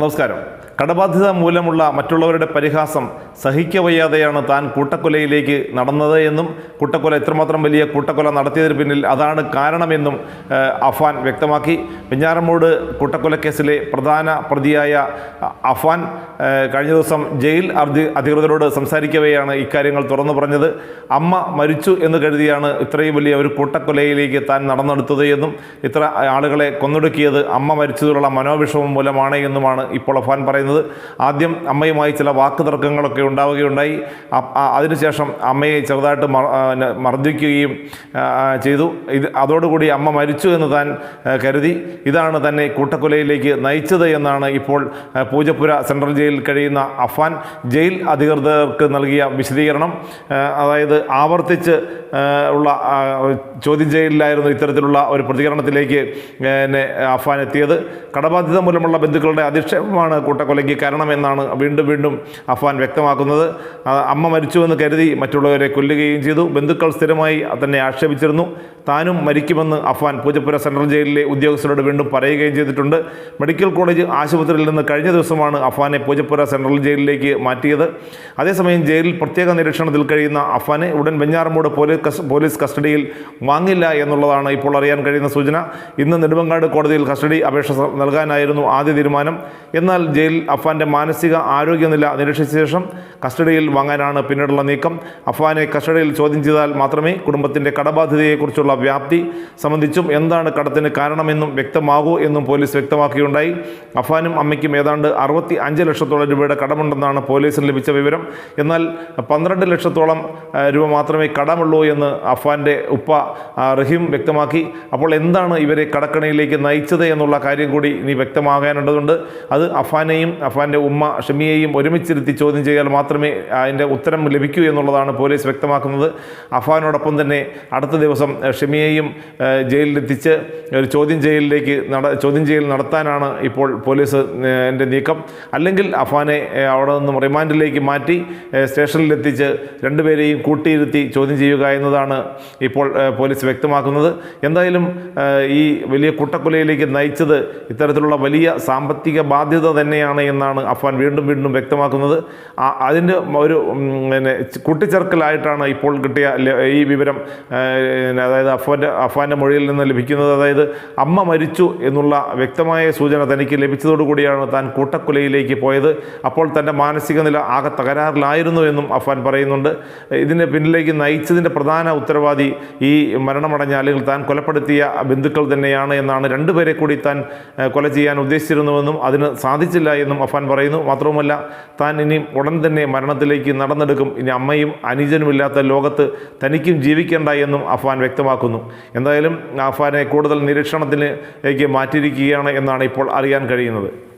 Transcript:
നമസ്കാരം കടബാധ്യത മൂലമുള്ള മറ്റുള്ളവരുടെ പരിഹാസം സഹിക്കവയ്യാതെയാണ് താൻ കൂട്ടക്കൊലയിലേക്ക് നടന്നത് എന്നും കൂട്ടക്കൊല എത്രമാത്രം വലിയ കൂട്ടക്കൊല നടത്തിയതിന് പിന്നിൽ അതാണ് കാരണമെന്നും അഫാൻ വ്യക്തമാക്കി. വെഞ്ഞാറമൂട് കൂട്ടക്കൊലക്കേസിലെ പ്രധാന പ്രതിയായ അഫാൻ കഴിഞ്ഞ ദിവസം ജയിൽ അധി അധികൃതരോട് സംസാരിക്കവെയാണ് ഇക്കാര്യങ്ങൾ തുറന്നു പറഞ്ഞത്. അമ്മ മരിച്ചു എന്ന് കരുതിയാണ് ഇത്രയും വലിയ ഒരു കൂട്ടക്കൊലയിലേക്ക് താൻ നടന്നെടുത്തത് എന്നും ഇത്ര ആളുകളെ കൊന്നൊടുക്കിയത് അമ്മ മരിച്ചതിലുള്ള മനോവിഷമം മൂലമാണ് എന്നുമാണ് ഇപ്പോൾ അഫാൻ പറയുന്നത്. ആദ്യം അമ്മയുമായി ചില വാക്ക് തർക്കങ്ങളൊക്കെ ഉണ്ടാവുകയുണ്ടായി. അതിനുശേഷം അമ്മയെ ചെറുതായിട്ട് മർദ്ദിക്കുകയും ചെയ്തു. ഇത് അതോടുകൂടി അമ്മ മരിച്ചു എന്ന് താൻ കരുതി. ഇതാണ് തന്നെ കൂട്ടക്കൊലയിലേക്ക് നയിച്ചത് എന്നാണ് ഇപ്പോൾ പൂജപ്പുര സെൻട്രൽ ജയിലിൽ കഴിയുന്ന അഫാൻ. ജയിൽ അധികൃതർക്ക് നൽകിയ വിശദീകരണം അതായത് ആവർത്തിച്ച് ഉള്ള ചോദ്യം ചെയ്യലിലായിരുന്നു ഇത്തരത്തിലുള്ള ഒരു പ്രതികരണത്തിലേക്ക് അഫാൻ എത്തിയത്. കടബാധ്യത മൂലമുള്ള ബന്ധുക്കളുടെ അധിക്ഷേപമാണ് കൂട്ടക്കൊലയ്ക്ക് കാരണമെന്നാണ് വീണ്ടും വീണ്ടും അഫ്വാൻ വ്യക്തമാക്കുന്നത്. അമ്മ മരിച്ചുവെന്ന് കരുതി മറ്റുള്ളവരെ കൊല്ലുകയും ചെയ്തു. ബന്ധുക്കൾ സ്ഥിരമായി തന്നെ ആക്ഷേപിച്ചിരുന്നു. താനും മരിക്കുമെന്ന് അഫ്വാൻ പൂജപ്പുര സെൻട്രൽ ജയിലിലെ ഉദ്യോഗസ്ഥരോട് വീണ്ടും പറയുകയും ചെയ്തിട്ടുണ്ട്. മെഡിക്കൽ കോളേജ് ആശുപത്രിയിൽ നിന്ന് കഴിഞ്ഞ ദിവസമാണ് അഫ്വാനെ പൂജപ്പുര സെൻട്രൽ ജയിലിലേക്ക് മാറ്റിയത്. അതേസമയം ജയിലിൽ പ്രത്യേക നിരീക്ഷണത്തിൽ കഴിയുന്ന അഫ്വാനെ ഉടൻ വെഞ്ഞാറമൂട് പോലീസ് കസ്റ്റഡിയിൽ വാങ്ങില്ല എന്നുള്ളതാണ് ഇപ്പോൾ അറിയാൻ കഴിയുന്ന സൂചന. ഇന്ന് നെടുമങ്ങാട് കോടതിയിൽ കസ്റ്റഡി അപേക്ഷ നൽകാനായിരുന്നു ആദ്യ തീരുമാനം. എന്നാൽ ജയിൽ അഫാന്റെ മാനസിക ആരോഗ്യനില നിരീക്ഷിച്ച ശേഷം കസ്റ്റഡിയിൽ വാങ്ങാനാണ് പിന്നീടുള്ള നീക്കം. അഫ്വാനെ കസ്റ്റഡിയിൽ ചോദ്യം ചെയ്താൽ മാത്രമേ കുടുംബത്തിന്റെ കടബാധ്യതയെക്കുറിച്ചുള്ള വ്യാപ്തി സംബന്ധിച്ചും എന്താണ് കടത്തിന് കാരണമെന്നും വ്യക്തമാകൂ എന്നും പോലീസ് വ്യക്തമാക്കിയുണ്ടായി. അഫ്വാനും അമ്മയ്ക്കും ഏതാണ്ട് അറുപത്തി അഞ്ച് ലക്ഷത്തോളം രൂപയുടെ കടമുണ്ടെന്നാണ് പോലീസിന് ലഭിച്ച വിവരം. എന്നാൽ പന്ത്രണ്ട് ലക്ഷത്തോളം രൂപ മാത്രമേ കടമുള്ളൂ എന്ന് അഫ്വാന്റെ ഉപ്പ റഹീം വ്യക്തമാക്കി. അപ്പോൾ എന്താണ് ഇവരെ കടക്കണിയിലേക്ക് നയിച്ചത് എന്നുള്ള കാര്യം കൂടി ഇനി വ്യക്തമാകാനുള്ളതുണ്ട്. അത് അഫാനെയും അഫാന്റെ ഉമ്മ ഷമിയെയും ഒരുമിച്ചിരുത്തി ചോദ്യം ചെയ്താൽ മാത്രമേ അതിന്റെ ഉത്തരം ലഭിക്കൂ എന്നുള്ളതാണ് പോലീസ് വ്യക്തമാക്കുന്നത്. അഫ്വാനോടൊപ്പം തന്നെ അടുത്ത ദിവസം ഷമിയെയും ജയിലിലെത്തിച്ച് ഒരു ചോദ്യം ചെയ്യലിലേക്ക് നട ചോദ്യം ചെയ്യൽ നടത്താനാണ് ഇപ്പോൾ പോലീസ് എന്റെ നീക്കം. അല്ലെങ്കിൽ അഫ്വാനെ അവിടെ നിന്നും റിമാൻഡിലേക്ക് മാറ്റി സ്റ്റേഷനിലെത്തിച്ച് രണ്ടുപേരെയും കൂട്ടിയിരുത്തി ചോദ്യം ചെയ്യുക എന്നതാണ് ഇപ്പോൾ പോലീസ് വ്യക്തമാക്കുന്നത്. എന്തായാലും ഈ വലിയ കൂട്ടക്കൊലയിലേക്ക് നയിച്ചത് ഇത്തരത്തിലുള്ള വലിയ സാമ്പത്തിക ബാധ്യത തന്നെയാണ് എന്നാണ് അഫ്വാൻ വീണ്ടും വീണ്ടും വ്യക്തമാക്കുന്നത്. അതിന്റെ ഒരു പിന്നെ കൂട്ടിച്ചേർക്കലായിട്ടാണ് ഇപ്പോൾ കിട്ടിയ ഈ വിവരം അതായത് അഫ്വാന്റെ അഫ്വാന്റെ മൊഴിയിൽ നിന്ന് ലഭിക്കുന്നത്. അതായത് അമ്മ മരിച്ചു എന്നുള്ള വ്യക്തമായ സൂചന തനിക്ക് ലഭിച്ചതോടുകൂടിയാണ് താൻ കൂട്ടക്കൊലയിലേക്ക് പോയത്. അപ്പോൾ തന്റെ മാനസിക നില ആകെ തകരാറിലായിരുന്നു എന്നും അഫ്വാൻ പറയുന്നുണ്ട്. ഇതിന് പിന്നിലേക്ക് നയിച്ചതിന്റെ പ്രധാന ഉത്തരവാദി ഈ മരണമടഞ്ഞ അല്ലെങ്കിൽ താൻ കൊലപ്പെടുത്തിയ ബന്ധുക്കൾ തന്നെയാണ് എന്നാണ് രണ്ടുപേരെ കൂടി താൻ കൊല ചെയ്യാൻ ഉദ്ദേശിച്ചിരുന്നുവെന്നും അതിന് സാധിച്ചില്ല എന്നും അഫാൻ പറയുന്നു. മാത്രവുമല്ല താൻ ഇനി ഉടൻ തന്നെ മരണത്തിലേക്ക് നടന്നെടുക്കും. ഇനി അമ്മയും അനുജനുമില്ലാത്ത ലോകത്ത് തനിക്കും ജീവിക്കേണ്ട എന്നും അഫാൻ വ്യക്തമാക്കുന്നു. എന്തായാലും അഫാനെ കൂടുതൽ നിരീക്ഷണത്തിലേക്ക് മാറ്റിയിരിക്കുകയാണ് എന്നാണ് ഇപ്പോൾ അറിയാൻ കഴിയുന്നത്.